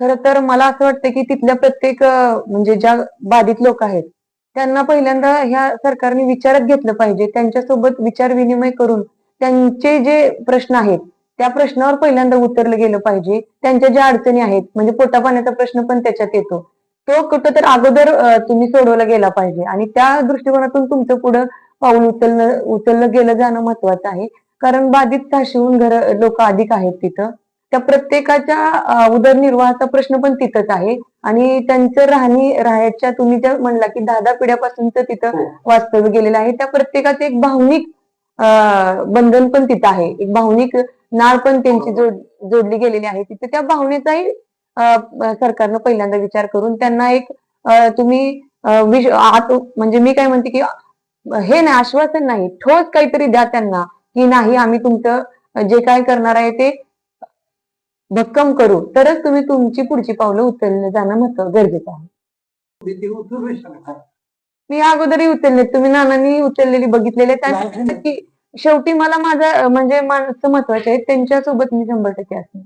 खर तर मला असं वाटतं की तिथल्या प्रत्येक म्हणजे ज्या बाधित लोक आहेत त्यांना पहिल्यांदा ह्या सरकारने विचारात घेतलं पाहिजे. त्यांच्यासोबत विचार विनिमय करून त्यांचे जे प्रश्न आहेत त्या प्रश्नावर पहिल्यांदा उतरलं गेलं पाहिजे. त्यांच्या ज्या अडचणी आहेत म्हणजे पोटापाण्याचा प्रश्न पण त्याच्यात येतो. तो कुठं तर अगोदर तुम्ही सोडवला गेला पाहिजे. आणि त्या दृष्टिकोनातून तुमचं पुढं पाऊल उचलणं उचललं गेलं जाणं महत्वाचं आहे. कारण बाधित साशीहून घर लोक अधिक आहेत तिथं. त्या प्रत्येकाच्या उदरनिर्वाहाचा प्रश्न पण तिथंच आहे. आणि त्यांचं राहणी राहायच्या तुम्ही ज्या म्हणला की दहा दहा पिढ्यापासूनच तिथं वास्तव्य गेलेलं आहे. त्या प्रत्येकाचं एक भावनिक बंधन पण तिथं आहे. एक भावनिक नाळ पण त्यांची जोड जोडली गेलेली आहे. तिथे त्या भावनेचाही सरकारनं पहिल्यांदा विचार करून त्यांना एक तुम्ही म्हणजे मी काय म्हणते की हे नाही आश्वासन नाही. ठोस काहीतरी द्या त्यांना की नाही आम्ही तुमचं जे काय करणार आहे ते भक्कम करू तरच तुम्ही तुमची पुढची पावलं उचललं जाणं महत्त्व गरजेचं आहे. मी अगोदरही उचलले तुम्ही नानांनी उचललेली बघितलेली शेवटी मला माझं म्हणजे माणसं महत्त्वाचे आहेत त्यांच्यासोबत मी शंभर टक्के असणार.